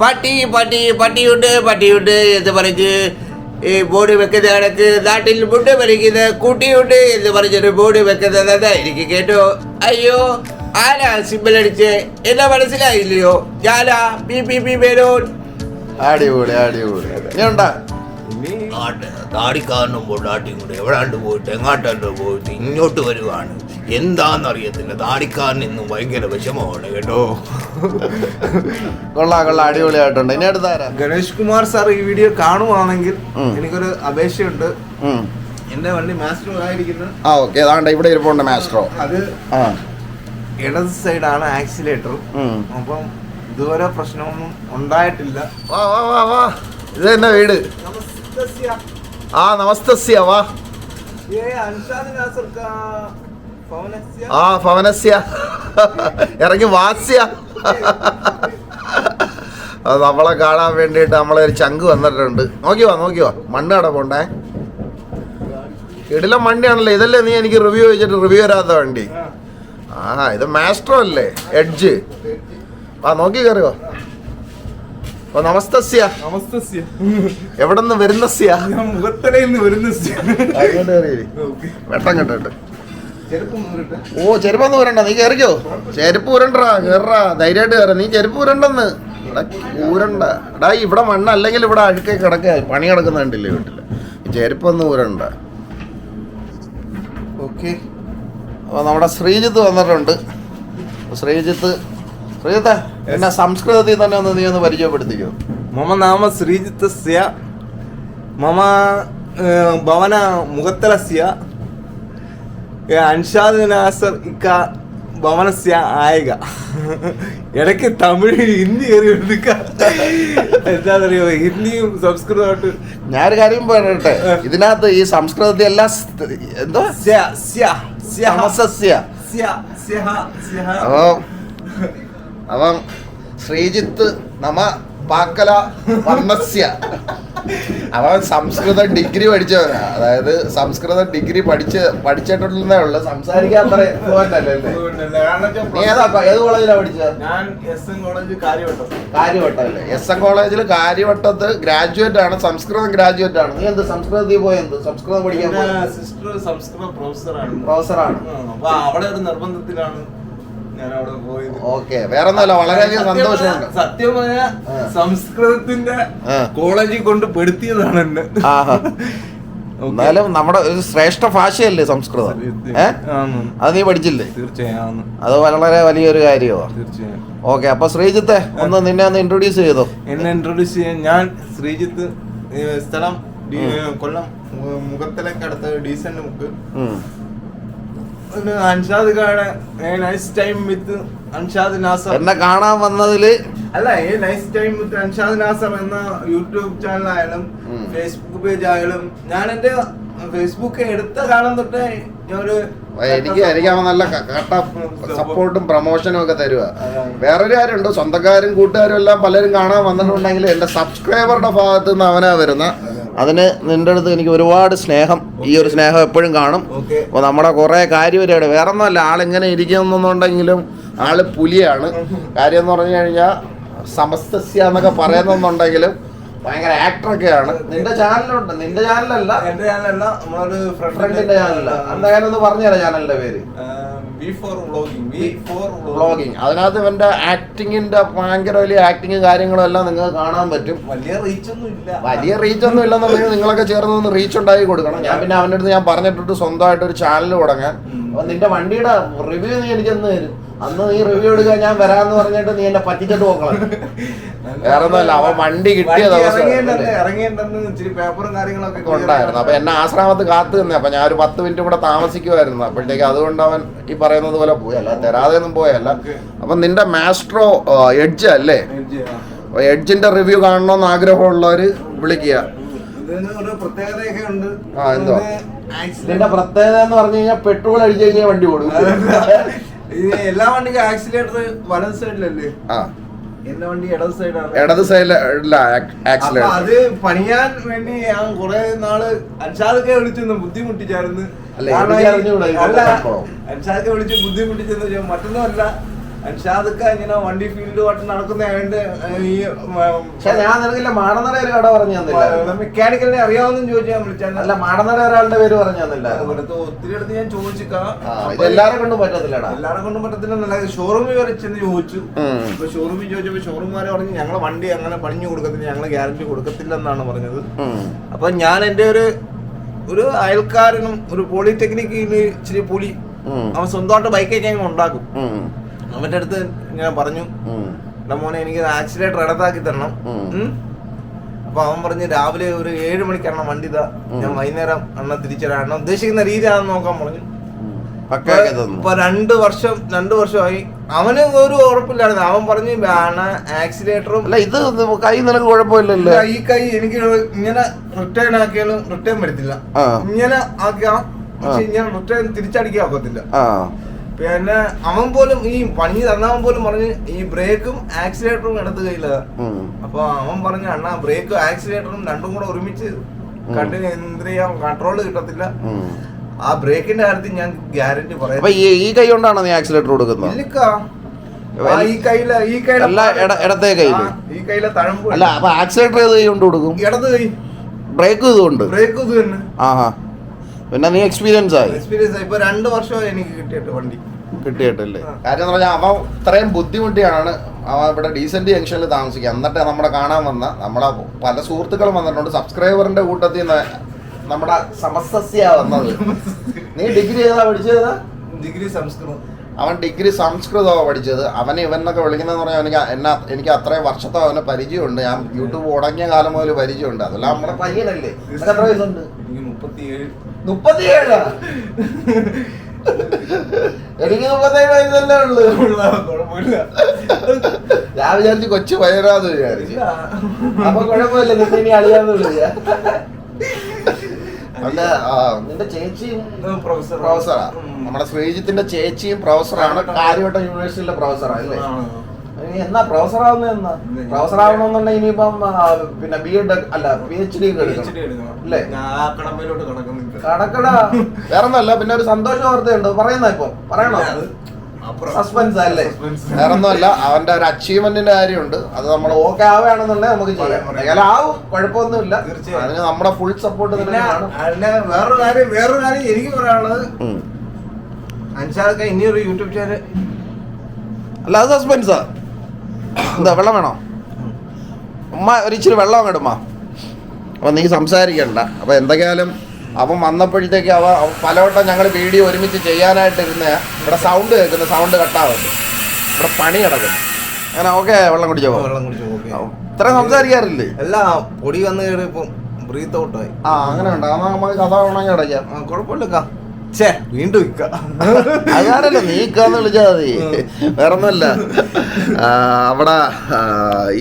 പട്ടി പട്ടി പട്ടിയുണ്ട് പട്ടിയുണ്ട് എന്ന് പറഞ്ഞ് ഈ ബോർഡ് വെക്കുന്ന കണക്ക് നാട്ടിൽ മുണ്ട് വലിക്കുന്ന കുട്ടിയുണ്ട് എന്ന് പറഞ്ഞൊരു ബോർഡ് വെക്കുന്നത് എനിക്ക് കേട്ടോ. അയ്യോ ആരാ സിമ്പിൾ അടിച്ച്? എന്നെ മനസ്സിലായില്ലയോ? ഞാനാ ബി പി പി മേനോൻ. അടിപൊളി അടിപൊളി. ഞാനുണ്ടാ താടിക്കാരനും പൊണ്ടാട്ടിയും കൂടെ എവിടാണ്ട് പോയിട്ട് എങ്ങാട്ടാണ്ട് പോയിട്ട് ഇങ്ങോട്ട് വരുവാണ്. എന്താണെന്നറിയത്തില്ല താടിക്കാരൻ ഇന്നും ഭയങ്കര വിഷമമാണ് കേട്ടോ. കൊള്ളാ കൊള്ളാ. അടിപൊളിയായിട്ടുണ്ട്. ഇനി അടുത്താരാ ഗണേഷ് കുമാർ സാർ ഈ വീഡിയോ കാണുവാണെങ്കിൽ എനിക്കൊരു അപേക്ഷയുണ്ട്. എന്റെ വണ്ടി മാസ്റ്റർ ആയിരിക്കുന്നത് ആ ഓക്കെ. അതാണ്ട് ഇവിടെ ഇരിപ്പുണ്ട് മാസ്റ്ററോ. അത് ഇടത് സൈഡാണ് ആക്സിലേറ്റർ. അപ്പം ഇതുവരെ പ്രശ്നമൊന്നും ഉണ്ടായിട്ടില്ല. വാ വാ വാ വാ. ഇത് തന്നെ വീട്? ആ നമസ്തസ്യ. വാ. ആ ഭവനസ്യ ഇറങ്ങി വാസ്യ. അത് നമ്മളെ കാണാൻ വേണ്ടിയിട്ട് നമ്മളെ ഒരു ചങ്ക് വന്നിട്ടുണ്ട്. നോക്കി വാ നോക്കി വാ. മണ്ണ് അവിടെ പോണ്ടേ? ഇടില വണ്ടിയാണല്ലോ ഇതല്ലേ നീ എനിക്ക് റിവ്യൂ വെച്ചിട്ട് റിവ്യൂ വരാത്ത വണ്ടി? ആ ഇത് മാസ്റ്റർ അല്ലേ? എഡ്ജ് ആ നോക്കി കയറിയോ ഓ നമസ്തസ്യ. നമസ്തസ്യ. എവിടെ നിന്ന് വരുന്നസ്യ. മുഖത്തലയിൽ നിന്ന് വരുന്ന വെട്ടം കണ്ടിട്ട് ഓ ചെരുപ്പൊന്നും ഊരണ്ട. നീ കയറിക്കോ ചെരുപ്പ് ഊരണ്ടാ കേറാ. ധൈര്യമായിട്ട് കയറ നീ ചെരുപ്പ് ഊരണ്ടെന്ന്. ഇവിടെ ഊരണ്ട. എടാ ഇവിടെ മണ്ണ് അല്ലെങ്കിൽ ഇവിടെ അഴുക്കെ കിടക്കുക. പണി കിടക്കുന്ന കണ്ടില്ലേ വീട്ടിൽ. ചെരുപ്പ് ചെരുപ്പൊന്നും ഊരണ്ട. ഓക്കെ. അപ്പോൾ നമ്മുടെ ശ്രീജിത്ത് വന്നിട്ടുണ്ട്. ശ്രീജിത്ത് ശ്രീജിത്ത് എന്നെ സംസ്കൃതത്തിൽ തന്നെ ഒന്ന് നീ ഒന്ന് പരിചയപ്പെടുത്തിക്കോ. മമ നാമ ശ്രീജിത്തസ്യ മമ ഭവന മുഖത്തലസ്യ ഏ, അൻഷാദ് നാസർ ഇക്ക ഭവനസ്യ ആയക. ഇടയ്ക്ക് തമിഴ് ഹിന്ദി കയറി എടുക്ക എന്താണെന്നറിയോ ഹിന്ദിയും സംസ്കൃതമായിട്ട്. ഞാനൊരു കാര്യം പറയട്ടെ? ഇതിനകത്ത് ഈ സംസ്കൃതത്തിൽ എല്ലാം എന്തോ. അപ്പം അപ്പം ശ്രീജിത്ത് നമ പാക്കല വർണസ്യ അവൻ സംസ്കൃത ഡിഗ്രി പഠിച്ചവനാ അതായത് സംസ്കൃത ഡിഗ്രി പഠിച്ച് പഠിച്ചിട്ടുള്ളതേ ഉള്ളു. സംസാരിക്കാൻ അത്ര നീ ഏതാ ഏത് കോളേജിലാ പഠിച്ചത് ഞാൻ S N college Karyavattom. കാര്യവട്ടല്ലേ S N കോളേജിൽ കാര്യവട്ടത്ത് ഗ്രാജുവേറ്റ് ആണ്. സംസ്കൃതം ഗ്രാജുവേറ്റ് ആണ്. നീ എന്ത് സംസ്കൃതത്തിൽ എന്ത്? സംസ്കൃതം പഠിക്കാൻ സിസ്റ്റർ സംസ്കൃത പ്രൊഫസറാണ് പ്രൊഫസറാണ് അവിടെ ഒരു നിർബന്ധത്തിലാണ്. ഓക്കെ വേറെ ഒന്നുമല്ല വളരെയധികം സന്തോഷമുണ്ട്. സത്യം പറഞ്ഞാൽ സംസ്കൃതത്തിന്റെ. കോളേജിൽ കൊണ്ട് പെടുത്തിയതാണ് എന്നെ. എന്നാലും നമ്മുടെ ഒരു ശ്രേഷ്ഠ ഭാഷയല്ലേ സംസ്കൃതം? ഏ? ആന്ന്. അത് നീ പഠിച്ചില്ലേ? തീർച്ചയായും അത് വളരെ വലിയൊരു കാര്യമാണ് തീർച്ചയായും. ഓക്കെ അപ്പൊ ശ്രീജിത്തെ ഒന്ന് നിന്നെ ഒന്ന് ഇൻട്രൊഡ്യൂസ് ചെയ്തോ? എന്നെ ഇൻട്രൊഡ്യൂസ് ചെയ്യാൻ ഞാൻ ശ്രീജിത്ത് സ്ഥലം കൊല്ലം മുഖത്തിലേക്ക് അടുത്ത ഡീസന്റ് മുക്ക് Anshad nice time with Anshad Nasar. എന്നെ കാണാൻ വന്നതിൽ അല്ല ഈ nice time with Anshad Nasar എന്ന യൂട്യൂബ് ചാനൽ ആയാലും. ഫേസ്ബുക്ക് പേജ് ആയാലും ഞാൻ എന്റെ ഫേസ്ബുക്ക് എടുത്ത കാലം തൊട്ടേ ഞാൻ ഒരു എനിക്ക് എനിക്ക് അവൻ നല്ല കട്ട സപ്പോർട്ടും പ്രൊമോഷനും ഒക്കെ തരുക വേറൊരു കാര്യമുണ്ട് സ്വന്തക്കാരും കൂട്ടുകാരും എല്ലാം പലരും കാണാൻ വന്നിട്ടുണ്ടെങ്കിൽ എന്റെ സബ്സ്ക്രൈബറുടെ ഭാഗത്ത് നിന്ന് അവനാ വരുന്ന. അതിന് നിന്റെ അടുത്ത് എനിക്ക് ഒരുപാട് സ്നേഹം. ഈ ഒരു സ്നേഹം എപ്പോഴും കാണും. അപ്പോൾ നമ്മുടെ കുറേ കാര്യപരിപാടി വേറെ ഒന്നുമല്ല ആളിങ്ങനെ ഇരിക്കുന്നുണ്ടെങ്കിലും ആൾ പുലിയാണ്. കാര്യം എന്ന് പറഞ്ഞു കഴിഞ്ഞാൽ സമസ്തസ്യ എന്നൊക്കെ പറയുന്നുണ്ടെങ്കിലും ഭയങ്കര ആക്ടറൊക്കെയാണ് നിന്റെ ചാനലുണ്ട് നിന്റെ ചാനലല്ല എന്റെ ചാനലല്ല നമ്മളൊരു ഫ്രണ്ടിന്റെ ചാനലല്ല എന്തായാലും ഒന്ന് പറഞ്ഞുതരാം ചാനലിന്റെ പേര്. വ്ളോഗിങ് അതിനകത്ത് ഇവന്റെ ആക്ടിങ്ങിന്റെ ഭയങ്കര വലിയ ആക്ടിങ്ങും കാര്യങ്ങളും എല്ലാം നിങ്ങൾക്ക് കാണാൻ പറ്റും. വലിയ റീച്ച് ഒന്നും ഇല്ല. വലിയ റീച്ച് ഒന്നും ഇല്ലെന്നുണ്ടെങ്കിൽ നിങ്ങളൊക്കെ ചേർന്ന് ഒന്ന് റീച്ച് ഉണ്ടാക്കി കൊടുക്കണം. ഞാൻ പിന്നെ അവന്റെ അടുത്ത് ഞാൻ പറഞ്ഞിട്ടുണ്ട് സ്വന്തമായിട്ട് ഒരു ചാനൽ തുടങ്ങാൻ. അപ്പൊ നിന്റെ വണ്ടിയുടെ റിവ്യൂ നീ എനിക്കൊന്ന് തരും. അന്ന് നീ റിവ്യൂ എടുക്കാൻ ഞാൻ വരാന്ന് പറഞ്ഞിട്ട് നീ എന്നെ പറ്റിച്ചിട്ട് പോക്കണം. വേറെ ഒന്നുമല്ല അവൻ വണ്ടി കിട്ടിയ ദിവസം ഉണ്ടായിരുന്നു. അപ്പൊ എന്നെ ആശ്രമത്ത് കാത്തു തന്നെ അപ്പൊ ഞാൻ ഒരു പത്ത് മിനിറ്റ് കൂടെ താമസിക്കുമായിരുന്നു അപ്പോഴത്തേക്ക് അതുകൊണ്ട് അവൻ ഈ പറയുന്നത് പോലെ പോയല്ല. തരാതെ ഒന്നും പോയല്ല അപ്പൊ നിന്റെ മാസ്ട്രോ എഡ്ജ് അല്ലേ? അപ്പൊ എഡ്ജിന്റെ റിവ്യൂ കാണണമെന്ന് ആഗ്രഹമുള്ളവര് വിളിക്കുക. പ്രത്യേകതയൊക്കെ ഉണ്ട് ആ, ഇതിന്റെ പ്രത്യേകത എന്ന് പറഞ്ഞു കഴിഞ്ഞാൽ പെട്രോൾ അടിച്ചു കഴിഞ്ഞാൽ വണ്ടി ഓടും. എല്ലാ വണ്ടിക്കും ആക്സിലേറ്റർ വലത് സൈഡിലല്ലേ ആ. ഇടത് സൈഡിൽ അപ്പൊ അത് പണിയാൻ വേണ്ടി ഞാൻ കുറെ നാൾ അൻഷാദൊക്കെ വിളിച്ചെന്ന് ബുദ്ധിമുട്ടിച്ചായിരുന്നു. അല്ല. അൻഷാദൊക്കെ വിളിച്ച് ബുദ്ധിമുട്ടിച്ചെന്ന് മറ്റൊന്നുമല്ല. അൻഷാദൊക്കെ ഇങ്ങനെ വണ്ടി ഫീൽഡുമായിട്ട് നടക്കുന്നതായതുകൊണ്ട് ഈ പക്ഷെ ഞാൻ നിനക്കില്ല മാടനട ഒരു കട പറഞ്ഞു തന്നില്ല. മെക്കാനിക്കലിനെ അറിയാവുന്ന ചോദിച്ചാൽ വിളിച്ചാൽ അല്ല മാടനട ഒരാളുടെ പേര് പറഞ്ഞു തന്നില്ല. ഇവിടുത്തെ ഒത്തിരി അടുത്ത് ഞാൻ ചോദിച്ചിക്കാം എല്ലാരെ കൊണ്ടും പറ്റത്തില്ലടാ. എല്ലാരെ കൊണ്ടും പറ്റത്തില്ല ഷോറൂമിൽ വരെ ചെന്ന് ചോദിച്ചു. ഇപ്പൊ ഷോറൂമിൽ ചോദിച്ചപ്പോ ഷോറൂംമാരെ പറഞ്ഞു ഞങ്ങളെ വണ്ടി അങ്ങനെ പണിഞ്ഞു കൊടുക്കത്തില്ല ഞങ്ങൾ ഗ്യാരണ്ടി കൊടുക്കത്തില്ല എന്നാണ് പറഞ്ഞത്. അപ്പൊ ഞാൻ എന്റെ ഒരു ഒരു അയൽക്കാരനും ഒരു പോളിടെക്നിക്കിൽ ഇച്ചിരി പുലി അവൻ സ്വന്തമായിട്ട് ബൈക്കൊക്കെ ഉണ്ടാക്കും. അവന്റെ അടുത്ത് ഞാൻ പറഞ്ഞു. എടാ മോനെ എനിക്ക് ആക്സിലേറ്റർ ഇടത്താക്കി തരണം. അപ്പൊ അവൻ പറഞ്ഞ് രാവിലെ ഒരു ഏഴ് മണിക്കാണ് വണ്ടി ഇതാ. ഞാൻ. വൈകുന്നേരം അണ്ണ തിരിച്ചടാ അണ്ണ ഉദ്ദേശിക്കുന്ന രീതിയാണെന്ന് നോക്കാൻ പറഞ്ഞു. ഇപ്പൊ രണ്ട് വർഷം രണ്ട് വർഷമായി. അവന് ഒരു ഉറപ്പില്ലായിരുന്നു. അവൻ പറഞ്ഞു അണ്ണ ആക്സിലേറ്ററും അല്ല ഇത് കൈ നിനക്ക് കുഴപ്പമില്ലല്ലോ. ഈ കൈ എനിക്ക് ഇങ്ങനെ റിട്ടേൺ ആക്കിയാലും റിട്ടേൺ വരത്തില്ല. ഇങ്ങനെ ആക്കിയാ പക്ഷെ ഇങ്ങനെ റിട്ടേൺ തിരിച്ചടിക്കാൻ ഒക്കത്തില്ല. ആ. പിന്നെ അവൻ പോലും ഈ പണി തന്നവൻ പോലും പറഞ്ഞ് ഈ ബ്രേക്കും ആക്സിലേറ്ററും എടുത്തു കയ്യില്ല. അപ്പൊ അവൻ പറഞ്ഞു അണ്ണാ ബ്രേക്കും ആക്സിലേറ്ററും രണ്ടും കൂടെ ഒരുമിച്ച് കണ്ടിന് എന്ത് ചെയ്യാം കൺട്രോൾ കിട്ടത്തില്ല. ആ ബ്രേക്കിന്റെ കാര്യത്തിൽ ഞാൻ ഗ്യാരണ്ടി പറയാം. അപ്പൊ ഈ കൈ കൊണ്ടാണോ നീ ആക്സിലേറ്റർ കൊടുക്കുന്നത്? ഈ കയ്യില ഈ കൈ അല്ല, ഇടത്തെ കയ്യിൽ? ഈ കയ്യിലെ തഴമ്പ്. അല്ല അപ്പൊ ആക്സിലേറ്റർ ഏത് കൈ കൊണ്ട് കൊടുക്കും? ഇടത് കൈ. ബ്രേക്ക് ഇതുകൊണ്ട്? ബ്രേക്ക് ഇത് തന്നെ ആഹാ. പിന്നെ നീ എക്സ്പീരിയൻസ് ആയി? എക്സ്പീരിയൻസ് ഇപ്പൊ രണ്ട് വർഷമായി എനിക്ക് കിട്ടിയിട്ട് വണ്ടി. കിട്ടിയിട്ടില്ലേ? കാര്യം എന്ന് പറഞ്ഞാൽ അവൻ ഇത്രയും ബുദ്ധിമുട്ടിയാണ് അവ ഇവിടെ ഡീസന്റ് ജംഗ്ഷനിൽ താമസിക്കുക. എന്നിട്ട് നമ്മുടെ കാണാൻ വന്ന നമ്മളെ പല സുഹൃത്തുക്കളും വന്നിട്ടുണ്ട്. സബ്സ്ക്രൈബറിന്റെ കൂട്ടത്തിൽ നിന്ന് നമ്മുടെ സമസ്തസ്യ വന്നത്. നീ ഡിഗ്രി ഏതാ പഠിച്ചത്? ഡിഗ്രി സംസ്കൃതം. അവൻ ഡിഗ്രി സംസ്കൃതമാണ് പഠിച്ചത്. അവനെ ഇവനൊക്കെ വിളിക്കുന്നതെന്ന് പറഞ്ഞാൽ എനിക്ക് എന്നാ എനിക്ക് അത്രയും വർഷത്തെ അവന് പരിചയമുണ്ട്. ഞാൻ യൂട്യൂബ് ഉടങ്ങിയ കാലം മുതൽ പരിചയമുണ്ട്. അതെല്ലാം നമ്മുടെ പയ്യനല്ലേ? എത്ര വയസ്സുണ്ട്? എനിക്ക് മുപ്പത്തിയേഴ്. മുപ്പത്തിയേഴാ. എനിക്ക് മുപ്പത്തേഴ് വയസ്സല്ലേ ഉള്ളു. ഞാൻ വിചാരിച്ചു കൊച്ചു വയറാന്ന് വിചാരിച്ചു. അപ്പൊ കുഴപ്പമില്ല നിന്നെ ഇനി അറിയാന്ന് വിളിക്ക അല്ല നിന്റെ ചേച്ചിയും പ്രൊഫസറാ. നമ്മുടെ ശ്രീജിത്തിന്റെ ചേച്ചിയും പ്രൊഫസറാണ് കാര്യവട്ടം യൂണിവേഴ്സിറ്റിയിലെ പ്രൊഫസറാണ് അല്ലേ? എന്നാ പ്രൊഫസർ ആവുന്ന എന്നാ? പ്രൊഫസർ ആവണമെന്നുണ്ടെങ്കിൽ ഇനിയിപ്പം പിന്നെ ബി എഡ് അല്ല പി എച്ച് ഡി. അല്ലേ കടക്കട. വേറൊന്നല്ല പിന്നെ ഒരു സന്തോഷ വാർത്തയുണ്ട്. പറയുന്ന ഇപ്പൊ? പറയണോ? അത് സസ്പെൻസ് അല്ലേ. വേറൊന്നുമല്ല അവന്റെ ഒരു അച്ചീവ്മെന്റിന്റെ കാര്യമുണ്ട്. അത് നമ്മൾ ഓക്കെ ആവുകയാണെന്നുണ്ടെങ്കിൽ നമുക്ക് ചെയ്യാം. ആവും കുഴപ്പമൊന്നുമില്ല. അതിന് നമ്മുടെ ഫുൾ സപ്പോർട്ട് പിന്നെ തന്നെ വേറൊരു കാര്യം വേറൊരു കാര്യം എനിക്ക് പറയാനുള്ളത്. ഉം. ഇനിയൊരു യൂട്യൂബ് ചാനൽ അല്ല അത് സസ്പെൻസാ എന്താ വെള്ളം വേണോ? ഉമ്മ ഒരിച്ചിരി വെള്ളം അങ്ങ് ഇടുമ്മ അപ്പം നീ സംസാരിക്കണ്ട. അപ്പം എന്തൊക്കെയാലും അവൻ വന്നപ്പോഴത്തേക്ക് അവ പലവട്ടം ഞങ്ങൾ വീഡിയോ ഒരുമിച്ച് ചെയ്യാനായിട്ട് ഇരുന്ന ഇവിടെ സൗണ്ട് കേൾക്കുന്ന സൗണ്ട് കട്ടാവുന്നു. ഇവിടെ പണി കിടക്കുന്നു അങ്ങനെ ഓക്കെ വെള്ളം കുടിച്ചോ? വെള്ളം കുടിച്ചു ഇത്ര സംസാരിക്കാറില്ലേ? എല്ലാ പൊടി വന്ന് കയറിയപ്പം ബ്രീത്ത് ഔട്ടായി ആ അങ്ങനെ ഉണ്ട് നമുക്ക് കഥ ഉണങ്ങി അടയ്ക്കാം. കുഴപ്പമില്ല വീണ്ടും ഇക്ക. അതാരല്ല നീക്കാന്ന് വിളിച്ചാൽ മതി. വേറൊന്നുമല്ല. അവിടെ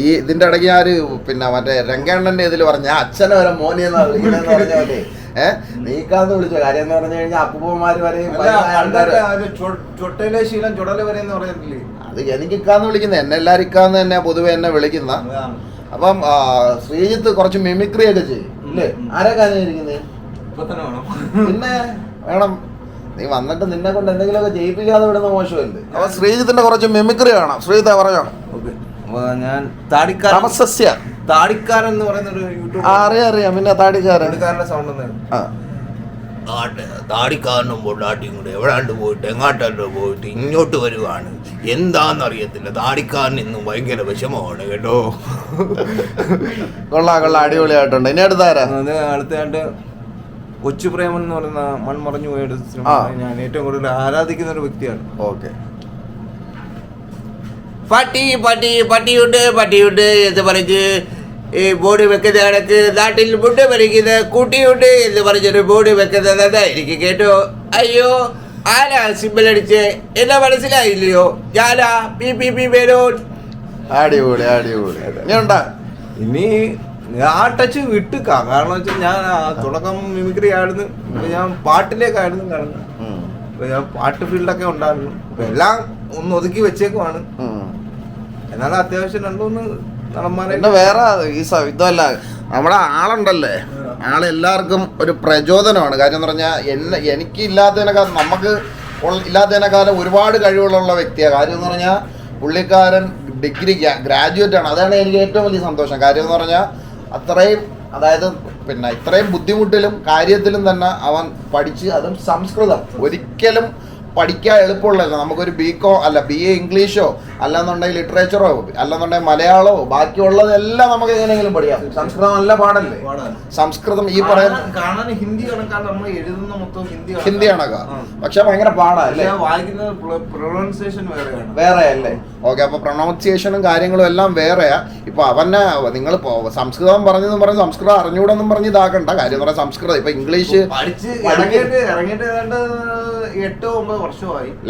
ഈ ഇതിന്റെ ഇടയ്ക്ക് ഞാൻ പിന്നെ മറ്റേ രംഗണ്ണന്റെ ഇതിൽ പറഞ്ഞ അച്ഛനെ വരെ മോനെ എന്നാ വിളിക്കണെന്ന് പറഞ്ഞാലേ ഏഹ് നീക്കാന്ന് വിളിച്ച? കാര്യം എന്ന് പറഞ്ഞു കഴിഞ്ഞാൽ അപ്പൂപ്പന്മാര് വരെ ചൊട്ടയിലെ ശീലം ചുടൽ വരെ എന്ന് പറഞ്ഞിട്ടില്ലേ? അത് എനിക്ക് ഇക്കാന്ന് വിളിക്കുന്നത് എന്നെ എല്ലാരും ഇക്കാന്ന് തന്നെ പൊതുവെ എന്നെ വിളിക്കുന്ന. അപ്പം ശ്രീജിത്ത് കുറച്ച് മിമിക്രി ഒക്കെ ചെയ്യും. ഇല്ലേ? ആരൊക്കെ ഇരിക്കുന്നത് തന്നെ വേണം. പിന്നെ? വേണം. നീ വന്നിട്ട് നിന്നെ കൊണ്ട് എന്തെങ്കിലുമൊക്കെ ജയിപ്പിക്കാതെ വിടുന്ന മോശമല്ലേ? അപ്പൊ ശ്രീജിത്തിന്റെ കുറച്ച് മെമിക്രി കാണാം. ശ്രീജിത്ത പറഞ്ഞോ? ഞാൻ താടിക്കാരൻ നമസസ്യ താടിക്കാരൻ എന്ന് പറയുന്ന ഒരു യൂട്യൂബ് അറിയാം അറിയാം. പിന്നെ താടിക്കാരൻ. താടിക്കാരന്റെ സൗണ്ട് ആ. താടിക്കാരനും പൊണ്ടാട്ടിയും കൂടെ എവിടാണ്ട് പോയിട്ട് എങ്ങാട്ടല്ലോ പോയിട്ട് ഇങ്ങോട്ട് വരുവാണ്. എന്താന്ന് അറിയത്തില്ല താടിക്കാരൻ ഇന്നും ഭയങ്കര വിഷമമാണ് കേട്ടോ. കൊള്ളാ കൊള്ളാം. അടിപൊളിയായിട്ടുണ്ട്. ഇനി അടുത്താരാ? അടുത്ത അടുത്തായിട്ട് കൊച്ചു പ്രേമൻ എന്ന് പറയുന്ന മൺമറഞ്ഞു പോയ ഒരു സിനിമ ഞാൻ ഏറ്റവും കൂടുതൽ ആരാധിക്കുന്ന ഒരു വ്യക്തിയാണ്. ഓക്കെ. പട്ടി പട്ടി പട്ടിയുണ്ട് പട്ടിയുണ്ട് എന്ന് പറഞ്ഞ് ഈ ബോഡി വെക്കുന്ന കണക്ക് നാട്ടിൽ മുണ്ട് വലിക്കുന്ന കുട്ടിയുണ്ട് എന്ന് പറഞ്ഞൊരു ബോഡി വെക്കുന്നത് എനിക്ക് കേട്ടോ. അയ്യോ ആരാ സിമ്പിൾ അടിച്ച്? എന്നെ മനസ്സിലായില്ലയോ? ഞാനാ പി പി പി മേനോൻ. അടിപൊളി അടിപൊളി. ഇനി ആ ടച്ച് വിട്ടുക്കാം. കാരണം വെച്ചാൽ ഞാൻ ആ തുടക്കം മിമിക്രി ആയിരുന്നു. ഞാൻ പാട്ടിലേക്കായിരുന്നു കാരണം ഞാൻ പാട്ട് ഫീൽഡൊക്കെ ഉണ്ടായിരുന്നു. അപ്പൊ എല്ലാം ഒന്ന് ഒതുക്കി വെച്ചേക്കുവാണ്. എന്നാലും അത്യാവശ്യം രണ്ടുമൂന്ന് നടന്മാരെ പിന്നെ വേറെ ഈ സ- ഇതല്ല നമ്മുടെ ആളുണ്ടല്ലേ? ആളെല്ലാവർക്കും ഒരു പ്രചോദനമാണ്. കാര്യം എന്ന് പറഞ്ഞാൽ എന്നെ എനിക്ക് ഇല്ലാത്തതിനേക്കാൾ നമുക്ക് ഉള്ള- ഇല്ലാത്തതിനേക്കാളും ഒരുപാട് കഴിവുകളുള്ള വ്യക്തിയാണ് കാര്യം എന്ന് പറഞ്ഞാൽ പുള്ളിക്കാരൻ ഡിഗ്രി ഗ്രാജുവേറ്റ് ആണ് അതാണ് എനിക്ക് ഏറ്റവും വലിയ സന്തോഷം. കാര്യം എന്ന് പറഞ്ഞാൽ അത്രയും അതായത് പിന്നെ ഇത്രയും ബുദ്ധിമുട്ടിലും കാര്യത്തിലും തന്നെ അവൻ പഠിച്ച് അതും സംസ്കൃതം. ഒരിക്കലും പഠിക്കാൻ എളുപ്പമുള്ളതല്ല. നമുക്കൊരു ബി കോ അല്ല ബി എ ഇംഗ്ലീഷോ അല്ലെന്നുണ്ടെങ്കിൽ ലിറ്ററേച്ചറോ അല്ലെന്നുണ്ടെങ്കിൽ മലയാളമോ ബാക്കിയുള്ളതെല്ലാം നമുക്ക് എങ്ങനെയെങ്കിലും പഠിക്കാം. സംസ്കൃതം നല്ല പാടല്ലേ സംസ്കൃതം ഈ പറയുന്ന ഹിന്ദി നമ്മൾ എഴുതുന്ന മൊത്തം ഹിന്ദി ഹിന്ദി കണക്കാ. പക്ഷെ ഭയങ്കര പാടാ അല്ലേ? വായിക്കുന്നത് വേറെ അല്ലേ ഓക്കെ അപ്പോൾ പ്രൊണൗൺസിയേഷനും കാര്യങ്ങളും എല്ലാം വേറെയാ. ഇപ്പോൾ അവനെ നിങ്ങൾ സംസ്കൃതം പറഞ്ഞെന്നും പറഞ്ഞ് സംസ്കൃതം അറിഞ്ഞൂടെന്നും പറഞ്ഞ് ഇതാക്കണ്ട. കാര്യം പറയാം സംസ്കൃതം. ഇപ്പൊ ഇംഗ്ലീഷ്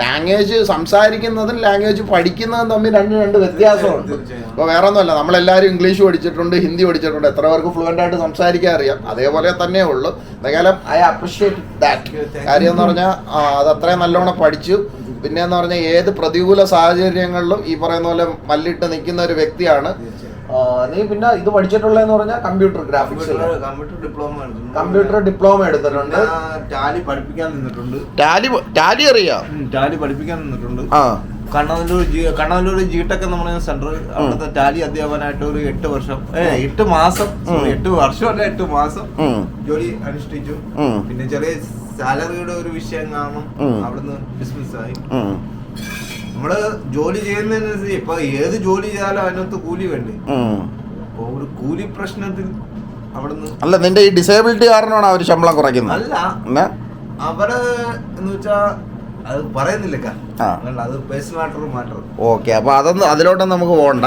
ലാംഗ്വേജ് സംസാരിക്കുന്നതും ലാംഗ്വേജ് പഠിക്കുന്നതും തമ്മിൽ രണ്ട് രണ്ട് വ്യത്യാസമുണ്ട്. ഇപ്പൊ വേറെ ഒന്നുമല്ല നമ്മളെല്ലാവരും ഇംഗ്ലീഷ് പഠിച്ചിട്ടുണ്ട് ഹിന്ദി പഠിച്ചിട്ടുണ്ട്. എത്ര പേർക്ക് ഫ്ലുവന്റ് ആയിട്ട് സംസാരിക്കാൻ അറിയാം. അതേപോലെ തന്നെ ഉള്ളൂ. എന്തായാലും ഐ അപ്രിഷിയേറ്റ് ദാറ്റ് കാര്യം എന്ന് പറഞ്ഞാൽ അത് അത്രയും നല്ലോണം പഠിച്ചു. പിന്നെ എന്ന് പറഞ്ഞാൽ ഏത് പ്രതികൂല സാഹചര്യങ്ങളിലും ഈ പറയുന്ന പോലെ മല്ലിട്ട് നിൽക്കുന്ന ഒരു വ്യക്തിയാണ്. നീ പിന്നെ ഇത് പഠിച്ചിട്ടുള്ളതെന്ന് പറഞ്ഞാൽ computer graphics computer diploma computer diploma എടുത്തിട്ടുണ്ട്. ടാലി പഠിപ്പിക്കാൻ നിന്നിട്ടുണ്ട്. ടാലി ടാലി അറിയാം? ടാലി പഠിപ്പിക്കാൻ നിന്നിട്ടുണ്ട്. ആ. Kannanallur G Kannanallur G tech എന്ന് പറയുന്ന സെന്റർ അവിടുത്തെ ടാലി അധ്യാപനായിട്ട് ഒരു എട്ട് വർഷം എട്ട് മാസം എട്ട് വർഷം അല്ല എട്ട് മാസം. ജോലി അനുഷ്ഠിച്ചു. പിന്നെ ചെറിയ സാലറിയുടെ ഒരു വിഷയം കാരണം ബിസിനസ് അവിടുന്ന് ഡിസ്മിസ് ആയി. നമ്മൾ ജോലി ചെയ്യുന്നതിനനുസരിച്ച് ഇപ്പൊ ഏത് ജോലി ചെയ്താലും അതിനകത്ത് കൂലി വേണ്ടേ. അപ്പൊ ഒരു കൂലി പ്രശ്നത്തിൽ അവിടുന്ന് അല്ല നിന്റെ ഈ ഡിസേബിലിറ്റി കാരണമാണ് അവർ ശമ്പളം കുറയ്ക്കുന്നത് അല്ല? അവർ എന്ന് വെച്ചാ അത് പറയുന്നില്ല. അത് പേഴ്സണൽ ആയിട്ടൊരു മാറ്റർ ഓക്കെ അപ്പൊ അതൊന്നും അതിലോട്ടൊന്നും നമുക്ക് പോകണ്ട.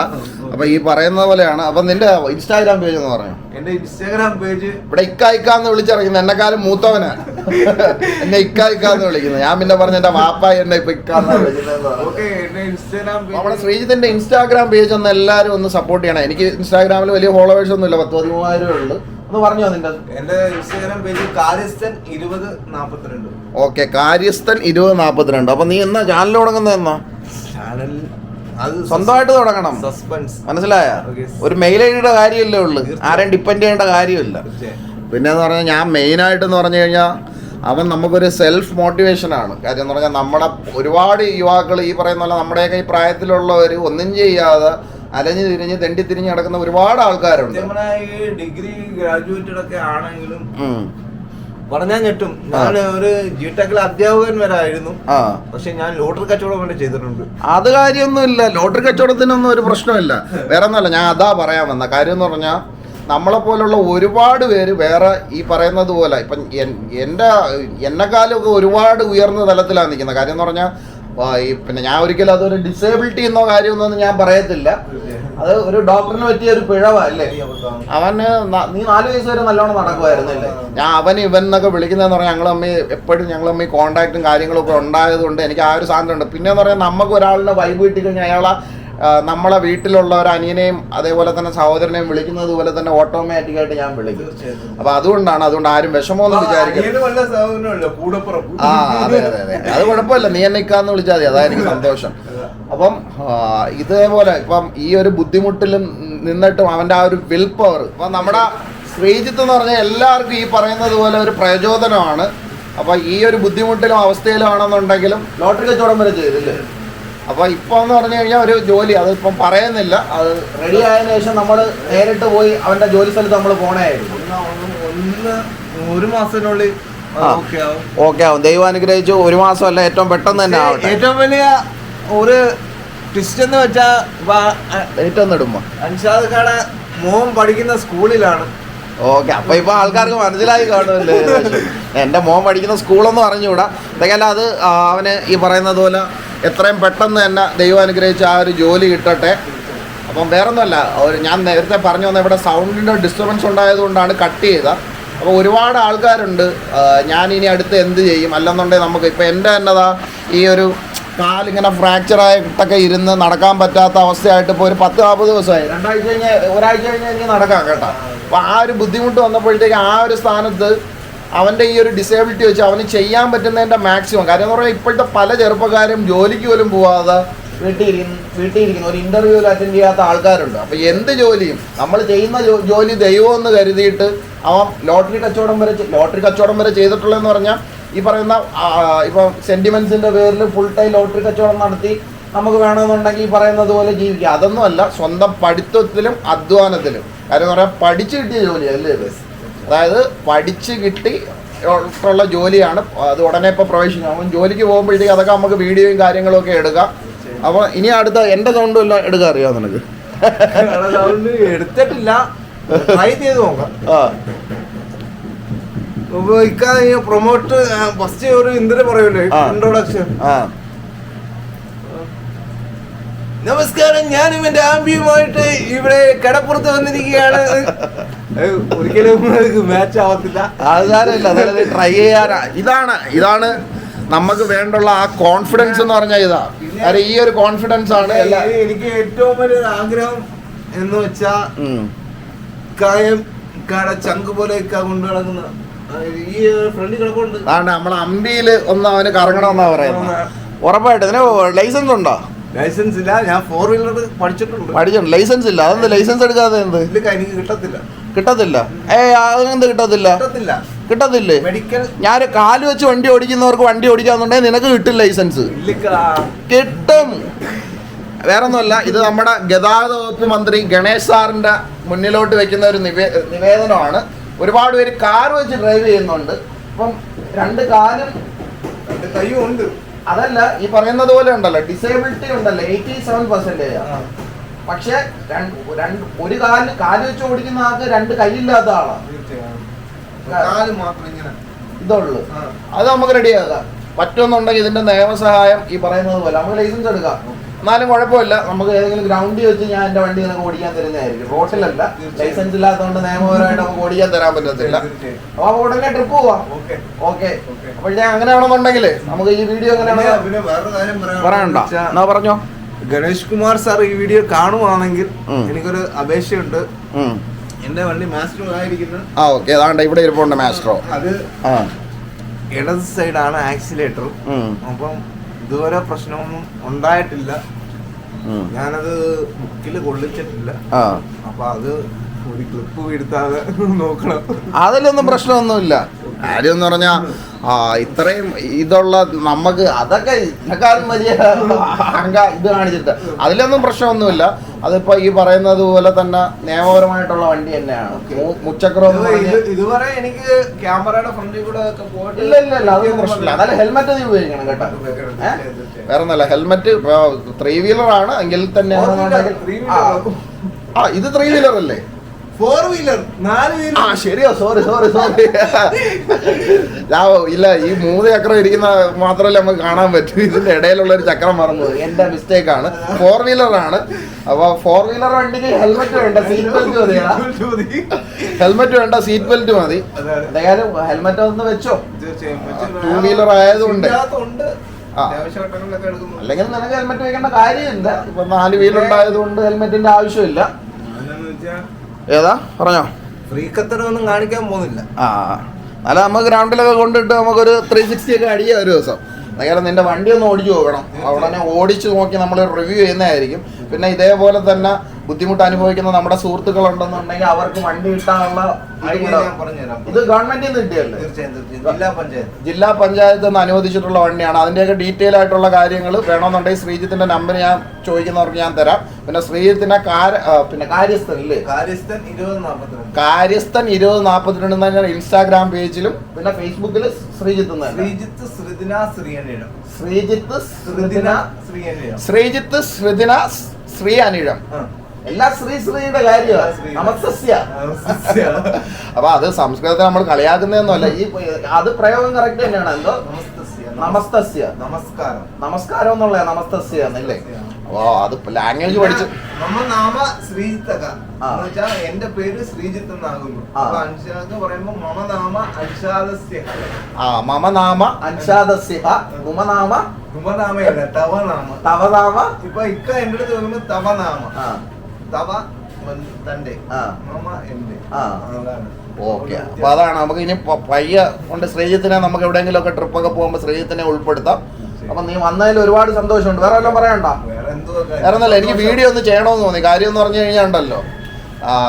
അപ്പൊ ഈ പറയുന്ന പോലെയാണ്. അപ്പൊ നിന്റെ ഇൻസ്റ്റാഗ്രാം പേജ് എന്ന് പറഞ്ഞു? എന്റെ ഇൻസ്റ്റാഗ്രാം പേജ് ഇവിടെ ഇക്കായിക്കാന്ന് വിളിച്ചറിയുന്നത് എന്നെക്കാലം മൂത്തവനാ. എന്നെ ഇക്കായിക്കാന്ന് വിളിക്കുന്നത്. ഞാൻ പിന്നെ പറഞ്ഞ എന്റെ വാപ്പ എന്നെ ഇപ്പൊ ഇക്കാന്ന് വിളിക്കുന്നത് നമ്മുടെ ശ്രീജിത്തിന്റെ ഇൻസ്റ്റാഗ്രാം പേജ് ഒന്ന് എല്ലാവരും ഒന്ന് സപ്പോർട്ട് ചെയ്യണം. എനിക്ക് ഇൻസ്റ്റാഗ്രാമിൽ വലിയ ഫോളോവേഴ്സ് ഒന്നും ഇല്ല പത്ത് പതിമൂവായിരം ഉള്ളൂ. ഒന്ന് പറഞ്ഞോ നിന്റെ. എന്റെ ഇൻസ്റ്റാഗ്രാം പേജ് കാര്യസ്ഥൻ ഇരുപത് നാപ്പത്തിരണ്ട്. ഓക്കെ കാര്യസ്ഥൻ ഇരുപത് നാപ്പത്തിരണ്ട്. അപ്പൊ നീ എന്നാ ചാനൽ തുടങ്ങുന്നത് എന്നാ? ചാനൽ അത് സ്വന്തമായിട്ട് തുടങ്ങണം. സസ്പെൻസ് മനസ്സിലായ? ഒരു മെയിൽ ഐഡിയുടെ ഡിയുടെ കാര്യമല്ലേ ഉള്ളു. ആരെയും ഡിപ്പെൻഡ് ചെയ്യേണ്ട കാര്യമില്ല. പിന്നെ എന്ന് പറഞ്ഞാൽ ഞാൻ മെയിനായിട്ട് എന്ന് പറഞ്ഞു കഴിഞ്ഞാൽ അവൻ നമുക്കൊരു സെൽഫ് മോട്ടിവേഷൻ ആണ്. കാര്യം എന്ന് പറഞ്ഞാൽ നമ്മുടെ ഒരുപാട് യുവാക്കൾ ഈ പറയുന്ന പോലെ നമ്മുടെയൊക്കെ ഈ പ്രായത്തിലുള്ളവർ ഒന്നും ചെയ്യാതെ അലഞ്ഞു തിരിഞ്ഞ് തെണ്ടി തിരിഞ്ഞ് നടക്കുന്ന ഒരുപാട് ആൾക്കാരുണ്ട്. ഈ ഡിഗ്രി ഗ്രാജുവേറ്റഡ് ഒക്കെ ആണെങ്കിലും. പറഞ്ഞാൽ ഞെട്ടും. ഞാൻ ഒരു ജി ടെക്കിലെ അധ്യാപകൻ വരായിരുന്നു. പക്ഷെ ഞാൻ ലോട്ടറി കച്ചവടം വേണ്ടി ചെയ്തിട്ടുണ്ട്. അത് കാര്യമൊന്നുമില്ല ലോട്ടറി കച്ചവടത്തിനൊന്നും ഒരു പ്രശ്നമില്ല. വേറെ ഒന്നുമല്ല ഞാൻ അതാ പറയാൻ വന്ന. കാര്യം എന്ന് പറഞ്ഞാൽ നമ്മളെ പോലുള്ള ഒരുപാട് പേര് വേറെ ഈ പറയുന്നത് പോലെ ഇപ്പം എൻ- എന്റെ എന്നെക്കാലൊക്കെ ഒരുപാട് ഉയർന്ന തലത്തിലാണ് നിൽക്കുന്നത്. കാര്യം എന്ന് പറഞ്ഞാൽ പിന്നെ ഞാൻ ഒരിക്കലും അതൊരു ഡിസേബിലിറ്റി എന്നോ കാര്യമൊന്നും ഞാൻ പറയത്തില്ല. അത് ഒരു ഡോക്ടറിന് പറ്റിയ ഒരു പിഴവല്ലേ? അവന് നീ നാല് വയസ്സ് വരെ നല്ലോണം നടക്കുമായിരുന്നില്ലേ? ഞാൻ അവൻ ഇവൻ എന്നൊക്കെ വിളിക്കുന്നതെന്ന് പറഞ്ഞാൽ ഞങ്ങളമ്മി എപ്പോഴും ഞങ്ങളമ്മി കോണ്ടാക്റ്റും കാര്യങ്ങളൊക്കെ ഉണ്ടായതുകൊണ്ട് എനിക്ക് ആ ഒരു സാധനം ഉണ്ട് പിന്നെ എന്ന് പറഞ്ഞാൽ നമുക്ക് ഒരാളുടെ വൈബ് കിട്ടി കഴിഞ്ഞാൽ അയാളെ നമ്മളെ വീട്ടിലുള്ള ഒരു അനിയനെയും അതേപോലെ തന്നെ സഹോദരനെയും വിളിക്കുന്നത് പോലെ തന്നെ ഓട്ടോമാറ്റിക് ആയിട്ട് ഞാൻ വിളിക്കും. അപ്പൊ അതുകൊണ്ടാണ് അതുകൊണ്ട് ആരും വിഷമമൊന്നും വിചാരിക്കുന്നത് ആ അതെ അതെ അതെ. അത് കുഴപ്പമില്ല. നീ എന്നെ ഇക്കാന്ന് വിളിച്ചാൽ മതി. അതാ എനിക്ക് സന്തോഷം. അപ്പം ഇതേപോലെ ഇപ്പം ഈ ഒരു ബുദ്ധിമുട്ടിലും നിന്നിട്ടും അവന്റെ ആ ഒരു വിൽ പവർ ഇപ്പം നമ്മുടെ ശ്രീജിത്ത് എന്ന് പറഞ്ഞാൽ എല്ലാവർക്കും ഈ പറയുന്നത് പോലെ ഒരു പ്രചോദനമാണ്. അപ്പൊ ഈ ഒരു ബുദ്ധിമുട്ടിലും അവസ്ഥയിലും ആണെന്നുണ്ടെങ്കിലും ലോട്ടറി കച്ചവടം വരെ ചെയ്തില്ലേ? അപ്പൊ ഇപ്പൊ എന്ന് പറഞ്ഞു കഴിഞ്ഞാൽ ഒരു ജോലി അത് ഇപ്പം പറയുന്നില്ല. അത് റെഡി ആയതിനു ശേഷം നമ്മൾ നേരിട്ട് പോയി അവന്റെ ജോലി സ്ഥലത്ത് നമ്മൾ പോണായിരുന്നു ഒന്ന് ഒരു മാസത്തിനുള്ളിൽ. ഓക്കെ ആവും. ദൈവം അനുഗ്രഹിച്ചു. ഒരു മാസമല്ല ഏറ്റവും പെട്ടെന്ന് തന്നെ ആവട്ടെ. ഏറ്റവും വലിയ ഒരു ട്വിസ്റ്റ് എന്ന് വെച്ചാൽ ഏറ്റവും നെടുമ്പോ അൻഷാദ് കട മോൻ പഠിക്കുന്ന സ്കൂളിലാണ്. ഓക്കെ അപ്പൊ ഇപ്പൊ ആൾക്കാർക്ക് മനസ്സിലായി കാണുമല്ലേ. എന്റെ മോൻ പഠിക്കുന്ന സ്കൂളൊന്നും അറിഞ്ഞുകൂടാ. അല്ല അത് അവന് ഈ പറയുന്നത് പോലെ എത്രയും പെട്ടെന്ന് തന്നെ ദൈവം അനുഗ്രഹിച്ച് ആ ഒരു ജോലി കിട്ടട്ടെ. അപ്പം വേറൊന്നുമല്ല ഞാൻ നേരത്തെ പറഞ്ഞു വന്ന ഇവിടെ സൗണ്ടിന്റെ ഡിസ്റ്റർബൻസ് ഉണ്ടായതുകൊണ്ടാണ് കട്ട് ചെയ്ത അപ്പോൾ ഒരുപാട് ആൾക്കാരുണ്ട്. ഞാൻ ഇനി അടുത്ത് എന്ത് ചെയ്യും? അല്ലെന്നുണ്ടെങ്കിൽ നമുക്ക് ഇപ്പം എന്റെ എന്നതാ ഈ ഒരു കാലിങ്ങനെ ഫ്രാക്ചർ ആയിട്ടൊക്കെ ഇരുന്ന് നടക്കാൻ പറ്റാത്ത അവസ്ഥയായിട്ട് ഇപ്പോൾ ഒരു പത്ത് നാൽപ്പത് ദിവസമായി. രണ്ടാഴ്ച കഴിഞ്ഞ് ഒരാഴ്ച കഴിഞ്ഞാൽ എനിക്ക് നടക്കാം കേട്ടോ. അപ്പോൾ ആ ഒരു ബുദ്ധിമുട്ട് വന്നപ്പോഴത്തേക്ക് ആ ഒരു സ്ഥാനത്ത് അവന്റെ ഈ ഒരു ഡിസേബിലിറ്റി വെച്ച് അവന് ചെയ്യാൻ പറ്റുന്നതിന്റെ മാക്സിമം കാര്യം എന്ന് പറഞ്ഞാൽ ഇപ്പോഴത്തെ പല ചെറുപ്പക്കാരും ജോലിക്ക് പോലും പോവാതെ വീട്ടിലിരിക്കുന്ന വീട്ടിലിരിക്കുന്ന ഒരു ഇന്റർവ്യൂവിൽ അറ്റൻഡ് ചെയ്യാത്ത ആൾക്കാരുണ്ട്. അപ്പോൾ എന്ത് ജോലിയും? നമ്മൾ ചെയ്യുന്ന ജോലി ദൈവം എന്ന് കരുതിയിട്ട് അവൻ ലോട്ടറി കച്ചവടം വരെ ലോട്ടറി കച്ചവടം വരെ ചെയ്തിട്ടുള്ളതെന്ന് പറഞ്ഞാൽ ഈ പറയുന്ന ഇപ്പം സെന്റിമെൻസിന്റെ പേരിൽ ഫുൾ ടൈം ലോട്ടറി കച്ചവടം നടത്തി നമുക്ക് വേണമെന്നുണ്ടെങ്കിൽ ഈ പറയുന്നത് പോലെ ജീവിക്കുക അതൊന്നുമല്ല സ്വന്തം പഠിത്തത്തിലും അധ്വാനത്തിലും. കാര്യം എന്ന് പറയാൻ പഠിച്ചു കിട്ടിയ ജോലിയല്ലേ ബസ്? അതായത് പഠിച്ച് കിട്ടി ഉള്ള ജോലിയാണ്. അത് ഉടനെ ഇപ്പോൾ പ്രവേശിക്കുന്നത് അപ്പം ജോലിക്ക് പോകുമ്പോഴത്തേക്ക് അതൊക്കെ നമുക്ക് വീഡിയോയും കാര്യങ്ങളും ഒക്കെ എടുക്കാം. അപ്പോൾ ഇനി അടുത്ത എന്റെ സൗണ്ടും എല്ലാം എടുക്കാൻ അറിയാം നിനക്ക്? എടുത്തിട്ടില്ല. ട്രൈ ചെയ്ത് നോക്കാം. ആ. പ്രൊമോട്ട് ഫസ്റ്റ് ഒരു ഇന്ദ്ര പറയൂലേ ഇൻട്രൊഡക്ഷൻ ആ. നമസ്കാരം. ഞാനും എന്റെ ആംബിയുമായിട്ട് ഇവിടെ കടപ്പുറത്ത് വന്നിരിക്കുകയാണ്. ഒരിക്കലും മാച്ച് ആവത്തില്ല. അത് സാരമില്ല അതായത് ട്രൈ ചെയ്യാനാ. ഇതാണ് ഇതാണ് നമുക്ക് വേണ്ടുള്ള ആ കോൺഫിഡൻസ് എന്ന് പറഞ്ഞാൽ ഇതാ. കാരണം ഈ ഒരു കോൺഫിഡൻസ് ആണ് എനിക്ക് ഏറ്റവും വലിയ ആഗ്രഹം എന്ന് വെച്ചാ. കായം കാട ചങ്ക് പോലെ കൊണ്ടു നടക്കുന്ന ഈ കിടപ്പുണ്ട്. നമ്മളെ അമ്പിയിൽ ഒന്ന് അവന് കറങ്ങണമെന്നാ പറയുന്നത്. ഉറപ്പായിട്ട്. ഇതിന് ലൈസൻസ് ഉണ്ടോ? ലൈസൻസ് ഇല്ല ഞാൻ ഫോർ വീലർ പഠിച്ചിട്ടുണ്ട്. പഠിച്ചിട്ടുണ്ട്. ലൈസൻസ് ഇല്ല. അതെന്ത്? ലൈസൻസ് എടുക്കാതെ എന്ത്? എനിക്ക് കിട്ടത്തില്ല. കിട്ടത്തില്ല. ഏ അതെന്ത് കിട്ടത്തില്ല? കിട്ടത്തില്ല. ഞാൻ കാൽ വെച്ച് വണ്ടി ഓടിക്കുന്നവർക്ക് വണ്ടി ഓടിക്കാന്നുണ്ടെങ്കിൽ നിനക്ക് കിട്ടും ലൈസൻസ്. കിട്ടും. വേറൊന്നുമല്ല ഇത് നമ്മുടെ ഗതാഗത വകുപ്പ് മന്ത്രി ഗണേഷ് സാറിന്റെ മുന്നിലോട്ട് വെക്കുന്ന ഒരു നിവേ നിവേദനമാണ്. ഒരുപാട് പേര് കാർ വെച്ച് ഡ്രൈവ് ചെയ്യുന്നുണ്ട്. അപ്പം രണ്ട് കാലും രണ്ട് കൈയും ഉണ്ട്. അതല്ല ഈ പറയുന്നത് പോലെ ഉണ്ടല്ലോ ഡിസേബിലിറ്റി ഉണ്ടല്ലോ എയ്റ്റി സെവൻ പെർസെന്റേജ് പക്ഷെ രണ്ട് ഒരു കാൽ കാൽ വെച്ച് ഓടിക്കുന്ന ആൾക്ക് രണ്ട് കൈയില്ലാത്ത ആളാണ് ഇതുള്ളു. അത് നമുക്ക് റെഡിയാക്കാം പറ്റുമെന്നുണ്ടെങ്കിൽ ഇതിന്റെ നിയമസഹായം ഈ പറയുന്നത് പോലെ നമുക്ക് ലൈസൻസ് എടുക്കാം. എന്നാലും കുഴപ്പമില്ല. നമുക്ക് ഏതെങ്കിലും ഗ്രൗണ്ടിൽ വെച്ച് ഞാൻ എന്റെ വണ്ടി നിനക്ക് ഓടിക്കാൻ തരുന്നതായിരിക്കും. റോഡിലല്ല ലൈസൻസ് ഇല്ലാത്തതുകൊണ്ട് നിയമപരമായിട്ട് നമുക്ക് ഓടിക്കാൻ തരാൻ പറ്റത്തില്ല. അപ്പൊ നമുക്ക് ഉടനെ ട്രിപ്പ് പോവാം. ഓക്കെ. അപ്പോൾ ഞാൻ അങ്ങനെയാണെന്നുണ്ടെങ്കിൽ നമുക്ക് ഈ വീഡിയോ എങ്ങനെയാണ്? പറയണ്ട. എന്നാ പറഞ്ഞോ? ഗണേഷ് കുമാർ സാർ ഈ വീഡിയോ കാണുവാണെങ്കിൽ എനിക്കൊരു അപേക്ഷയുണ്ട്. എന്റെ വണ്ടി മാസ്റ്റർ ആയിരിക്കുന്ന. ആ ഓക്കെ അതാണ്ട് ഇവിടെ ഇരിപ്പുണ്ട് മാസ്റ്ററോ അത് ഇടത് സൈഡാണ് ആക്സിലേറ്റർ. അപ്പം ഇതുവരെ പ്രശ്നമൊന്നും ഉണ്ടായിട്ടില്ല. ഞാനത് ബുക്കിൽ കൊള്ളിച്ചിട്ടില്ല. അപ്പൊ അത് ഒരു ക്ലിപ്പ് വീഴ്ത്താതെ നോക്കണം. അതിലൊന്നും പ്രശ്നമൊന്നുമില്ല. കാര്യം എന്ന് പറഞ്ഞാ ആ ഇത്രയും ഇതുള്ള നമുക്ക് അതൊക്കെ ഇതിനെക്കാളും വലിയ അഹങ്കാ ഇത് കാണിച്ചിട്ട്. അതിലൊന്നും പ്രശ്നമൊന്നുമില്ല. അതിപ്പോ ഈ പറയുന്നത് പോലെ തന്നെ നിയമപരമായിട്ടുള്ള വണ്ടി തന്നെയാണ്. മുച്ചക്രം ഇത് ഇത് ഇതുവരെ എനിക്ക് ക്യാമറയുടെ ഫ്രണ്ടിൽ കൂടെ ഇല്ല ഇല്ല ഇല്ല അതൊന്നും പ്രശ്നമില്ല. എന്നാലും ഹെൽമെറ്റ് നീ ഉപയോഗിക്കണം കേട്ടോ? വേറെ ഒന്നല്ല ഹെൽമെറ്റ് ത്രീ വീലർ ആണ്. എങ്കിൽ തന്നെ. ആ ഇത് ത്രീ വീലർ അല്ലേ? ഫോർ വീലർ നാല് ആ ശരിയോ. സോറി സോറി സോറി ഞാൻ ഇല്ല ഈ മൂന്ന് ചക്രം ഇരിക്കുന്ന മാത്രമല്ല നമുക്ക് കാണാൻ പറ്റൂ. ഇതിന്റെ ഇടയിലുള്ള ഒരു ചക്രം മറന്നു എന്റെ മിസ്റ്റേക്ക് ആണ്. ഫോർ വീലർ ആണ്. അപ്പൊ ഫോർ വീലർ വണ്ടിക്ക് ഹെൽമെറ്റ് വേണ്ട സീറ്റ് ബെൽറ്റ് മതി. ഹെൽമെറ്റ് വേണ്ട സീറ്റ് ബെൽറ്റ് മതി. എന്തായാലും ഹെൽമെറ്റ് ഒന്ന് വെച്ചോ. ടൂ വീലർ ആയതുകൊണ്ട്. അല്ലെങ്കിൽ നിനക്ക് ഹെൽമെറ്റ് വെക്കേണ്ട കാര്യമില്ല. ഇപ്പൊ നാല് വീലുണ്ടായത് ഉണ്ടായതുകൊണ്ട് ഹെൽമെറ്റിന്റെ ആവശ്യമില്ല. ഏതാ? പറഞ്ഞോ. ഒന്നും കാണിക്കാൻ പോകുന്നില്ല. ആ അല്ല നമുക്ക് ഗ്രൗണ്ടിലൊക്കെ കൊണ്ടിട്ട് നമുക്കൊരു ത്രീ സിക്സ്റ്റി ഒക്കെ അടിയാ ഒരു ദിവസം. അതായത് നിന്റെ വണ്ടി ഒന്ന് ഓടിച്ചു നോക്കണം. അവിടെ തന്നെ ഓടിച്ചു നോക്കി നമ്മൾ റിവ്യൂ ചെയ്യുന്നതായിരിക്കും. പിന്നെ ഇതേപോലെ തന്നെ ബുദ്ധിമുട്ട് അനുഭവിക്കുന്ന നമ്മുടെ സുഹൃത്തുക്കൾ ഉണ്ടെന്നുണ്ടെങ്കിൽ അവർക്ക് വണ്ടി കിട്ടാനുള്ള ഇത് ഗവൺമെന്റിൽ നിന്ന് കിട്ടിയല്ലേ ജില്ലാ പഞ്ചായത്ത്. ജില്ലാ പഞ്ചായത്ത് നിന്ന് അനുവദിച്ചിട്ടുള്ള വണ്ടിയാണ്. അതിന്റെയൊക്കെ ഡീറ്റെയിൽ ആയിട്ടുള്ള കാര്യങ്ങൾ വേണമെന്നുണ്ടെങ്കിൽ ശ്രീജിത്തിന്റെ നമ്പർ ഞാൻ ചോദിക്കുന്നവർക്ക് ഞാൻ തരാം. പിന്നെ ശ്രീജിത്തിന്റെ പിന്നെ കാര്യസ്ഥൻ ഇല്ലേ? കാര്യസ്ഥൻ ഇരുപത് നാൽപ്പത്തിരണ്ട് കാര്യസ്ഥൻ ഇരുപത് നാൽപ്പത്തിരണ്ട് എന്ന് പറഞ്ഞാൽ ഇൻസ്റ്റാഗ്രാം പേജിലും പിന്നെ ഫേസ്ബുക്കിൽ ശ്രീജിത്ത് ശ്രീജിത്ത് ശ്രീജിത്ത് ശ്രീജിത്ത് ശ്രീദിന ശ്രീജിത്ത് ശ്രീജിത്ത് ശ്രീദിന ശ്രീജിത്ത് ശ്രീദിന ശ്രീ അനിഴം. എല്ലാ ശ്രീ ശ്രീയുടെ കാര്യമാണ്. അപ്പൊ അത് സംസ്കൃതത്തിൽ നമ്മൾ കളിയാക്കുന്നതൊന്നുമല്ല. ഈ അത് പ്രയോഗം കറക്റ്റ് തന്നെയാണ്. എന്തോ? നമസ്തസ്യ. നമസ്കാരം. നമസ്കാരം എന്നുള്ള നമസ്തസ്യ എന്നല്ലേ? ഓ അത് ലാംഗ്വേജ് പഠിച്ചു നമ്മ നാമ ശ്രീജിത്തക. എന്റെ പേര് ശ്രീജിത്ത് എന്നാകുന്നു. അൻഷാദ് പറയുമ്പോ മമ നാമ അൻഷാദസ്യ. ആ മമ നാമ അൻഷാദസ്യ. ഉമനാമ ഉപനാമയല്ല തവനാമ. തവനാമ? ഇപ്പൊ ഇക്ക എന്റെ അടുത്ത് പറയുമ്പോ തവനാമ. തവ തന്റെ. മമ എന്റെ ഓക്കെ. അപ്പൊ അതാണ് നമുക്ക് ഇനി പയ്യ കൊണ്ട് ശ്രീജിത്തിനെ നമുക്ക് എവിടെയെങ്കിലും ഒക്കെ ട്രിപ്പ് ഒക്കെ പോകുമ്പോൾ ശ്രീജിത്തിനെ ഉൾപ്പെടുത്താം. അപ്പൊ നീ വന്നതിൽ ഒരുപാട് സന്തോഷമുണ്ട്. വേറെ വല്ലതും പറയണ്ട? വേറെ ഒന്നല്ല എനിക്ക് വീഡിയോ ഒന്ന് ചെയ്യണമെന്ന് തോന്നി. കാര്യം എന്ന് പറഞ്ഞു കഴിഞ്ഞാൽ ഉണ്ടല്ലോ.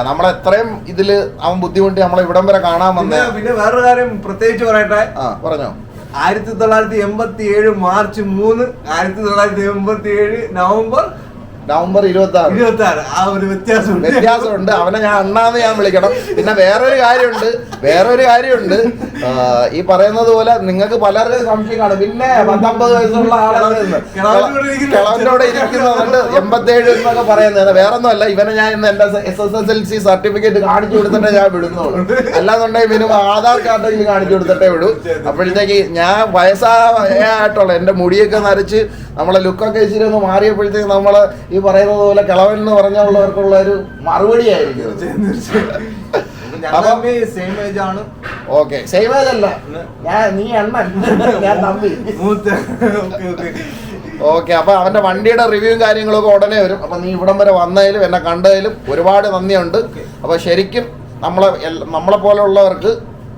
നമ്മളെത്രയും ഇതിൽ അവൻ ബുദ്ധിമുട്ടി നമ്മളെ ഇവിടം വരെ കാണാൻ വന്നേ. പിന്നെ വേറൊരു കാര്യം പ്രത്യേകിച്ച് പറയട്ടെ. ആ പറഞ്ഞോ. ആയിരത്തി തൊള്ളായിരത്തി എൺപത്തി ഏഴ് മാർച്ച് മൂന്ന് ആയിരത്തി തൊള്ളായിരത്തി എൺപത്തി ഏഴ് നവംബർ നവംബർ ഇരുപത്തി ആറ് ഇരുപത്തി ആറ് ആ ഒരു വ്യത്യാസം വ്യത്യാസമുണ്ട്. അവനെ ഞാൻ അണ്ണാന്ന് ഞാൻ വിളിക്കണം. പിന്നെ വേറൊരു കാര്യമുണ്ട്. വേറൊരു കാര്യമുണ്ട്. ഈ പറയുന്നത് പോലെ നിങ്ങൾക്ക് പലർക്കും സംശയം കാണും. പിന്നെ പത്തൊമ്പത് വയസ്സുള്ള ആളാണ് കൂടെ ഇരിക്കുന്നുണ്ട് എൺപത്തേഴ് എന്നൊക്കെ പറയുന്നത് വേറെ ഒന്നുമല്ല ഇവനെ ഞാൻ ഇന്ന് എന്റെ S S S L C certificate കാണിച്ചു കൊടുത്തിട്ടേ ഞാൻ വിടുന്നുള്ളൂ. അല്ലാന്നുണ്ടെങ്കിൽ മിനിമം ആധാർ കാർഡെങ്കിലും കാണിച്ചു കൊടുത്തിട്ടേ വിടൂ. അപ്പോഴത്തേക്ക് ഞാൻ വയസ്സായിട്ടുള്ള എന്റെ മുടിയൊക്കെ നരച്ച് നമ്മളെ ലുക്കൊക്കെ ഇച്ചിരി ഒന്ന് മാറിയപ്പോഴത്തേക്ക് നമ്മൾ ഈ പറയുന്നത് പോലെ കിളവൻ എന്ന് പറഞ്ഞുള്ളവർക്കുള്ള ഒരു മറുപടി ആയിരിക്കും ഞങ്ങൾ സെയിം ഏജ് ആണ്. ഓക്കെ സെയിം അല്ല. ഞാൻ നീ എണ്ണൻ ഞാൻ തമ്പി. ഓക്കെ അപ്പൊ അവന്റെ വണ്ടിയുടെ റിവ്യൂവും കാര്യങ്ങളൊക്കെ ഉടനെ വരും. അപ്പൊ നീ ഇവിടം വരെ വന്നതിലും എന്നെ കണ്ടതിലും ഒരുപാട് നന്ദിയുണ്ട്. അപ്പൊ ശരിക്കും നമ്മളെ നമ്മളെ പോലെയുള്ളവർക്ക്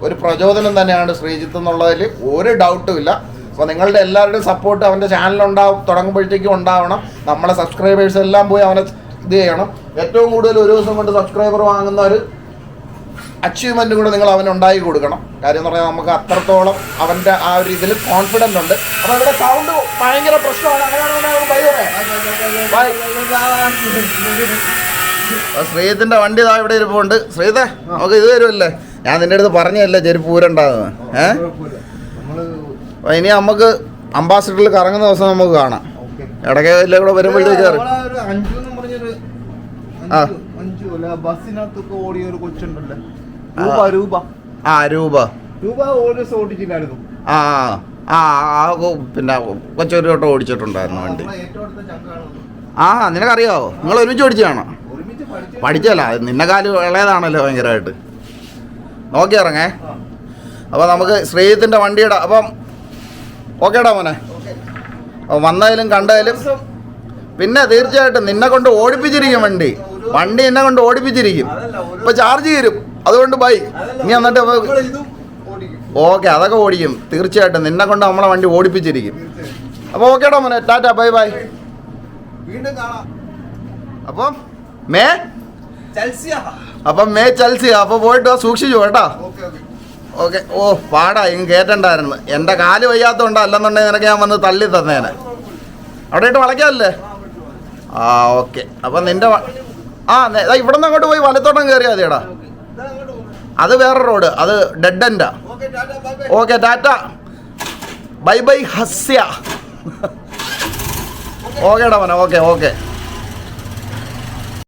ഒരു പ്രചോദനം തന്നെയാണ് ശ്രീജിത്ത് എന്നുള്ളതിൽ ഒരു ഡൗട്ടും ഇല്ല. അപ്പോൾ നിങ്ങളുടെ എല്ലാവരുടെയും സപ്പോർട്ട് അവന്റെ ചാനലുണ്ടാവും തുടങ്ങുമ്പോഴത്തേക്കും ഉണ്ടാവണം. നമ്മളെ സബ്സ്ക്രൈബേഴ്സ് എല്ലാം പോയി അവനെ ഇത് ചെയ്യണം. ഏറ്റവും കൂടുതൽ ഒരു ദിവസം കൊണ്ട് സബ്സ്ക്രൈബർ വാങ്ങുന്ന ഒരു അച്ചീവ്മെന്റും കൂടെ നിങ്ങൾ അവന് ഉണ്ടാക്കി കൊടുക്കണം. കാര്യം എന്ന് പറഞ്ഞാൽ നമുക്ക് അത്രത്തോളം അവന്റെ ആ ഒരു ഇതിൽ കോൺഫിഡന്റ് ഉണ്ട്. അപ്പോൾ ഇവിടെ സൗണ്ട് ഭയങ്കര പ്രശ്നമാണ്. ബൈ ശ്രീജിത്തിന്റെ വണ്ടി ഇതാ ഇവിടെ ഇരിപ്പുണ്ട്. ശ്രീതേ നമുക്ക് ഇത് തരുമല്ലേ ഞാൻ നിന്റെ അടുത്ത് പറഞ്ഞല്ലേ ചെരുപ്പ് പൂരണ്ടാകുന്നത് ഏ? നമ്മൾ അപ്പൊ ഇനി നമുക്ക് അംബാസിഡറിൽ കറങ്ങുന്ന ദിവസം നമുക്ക് കാണാം. ഇടയ്ക്ക് കൂടെ വരുമ്പോഴത്തേക്ക് ആ. ബസ്സിനകത്തൊക്കെ ഓടിയ ഒരു കൊച്ചുണ്ടല്ലേ? രൂപ രൂപ. ആ രൂപ. രൂപ ഓടിച്ചില്ലായിരുന്നു ആ ആ ആ പിന്നെ കൊച്ചൊരു വട്ടം ഓടിച്ചിട്ടുണ്ടായിരുന്നു വണ്ടി. ആ നിനക്കറിയാവോ നിങ്ങൾ ഒരുമിച്ച് ഓടിച്ചതാണോ പഠിച്ചല്ല നിന്നെ കാൽ ഇളയതാണല്ലോ ഭയങ്കരമായിട്ട്. നോക്കി ഇറങ്ങേ. അപ്പോൾ നമുക്ക് ശ്രീജിത്തിന്റെ വണ്ടിയുടെ അപ്പം ഓക്കേടാ മോനെ. വന്നതിലും കണ്ടതിലും പിന്നെ തീർച്ചയായിട്ടും നിന്നെ കൊണ്ട് ഓടിപ്പിച്ചിരിക്കും വണ്ടി. വണ്ടി എന്നെ കൊണ്ട് ഓടിപ്പിച്ചിരിക്കും. ഇപ്പൊ ചാർജ് തീരും. അതുകൊണ്ട് ബൈ നീ എന്നിട്ട് ഓക്കെ അതൊക്കെ ഓടിക്കും. തീർച്ചയായിട്ടും നിന്നെ കൊണ്ട് നമ്മളെ വണ്ടി ഓടിപ്പിച്ചിരിക്കും. അപ്പോൾ ഓക്കേടാ മോനെ. ടാറ്റാ ബൈ ബൈ അപ്പം മേ? അപ്പം മേ ചൽസിയ. അപ്പോൾ പോയിട്ട് സൂക്ഷിച്ചു കേട്ടോ. ഓക്കെ. ഓ പാടാ ഇങ്ങ് കേട്ടണ്ടായിരുന്നു എന്റെ കാൽ വയ്യാത്തതുകൊണ്ട് അല്ലെന്നുണ്ടെങ്കിൽ നിനക്ക് ഞാൻ വന്ന് തള്ളി തന്നേനെ. അവിടെ ഇട്ട് വളയ്ക്കാമല്ലേ ആ ഓക്കെ. അപ്പം നിന്റെ ആ ഇവിടെ നിന്ന് അങ്ങോട്ട് പോയി വലത്തോട്ടം കയറിയാൽ മതിയടാ. അത് വേറെ റോഡ് അത് ഡെഡ് എൻഡാ ഓക്കെ ടാറ്റ. ബൈ ബൈ ഹസ്യ. ഓക്കേടാ മോനെ ഓക്കെ ഓക്കെ.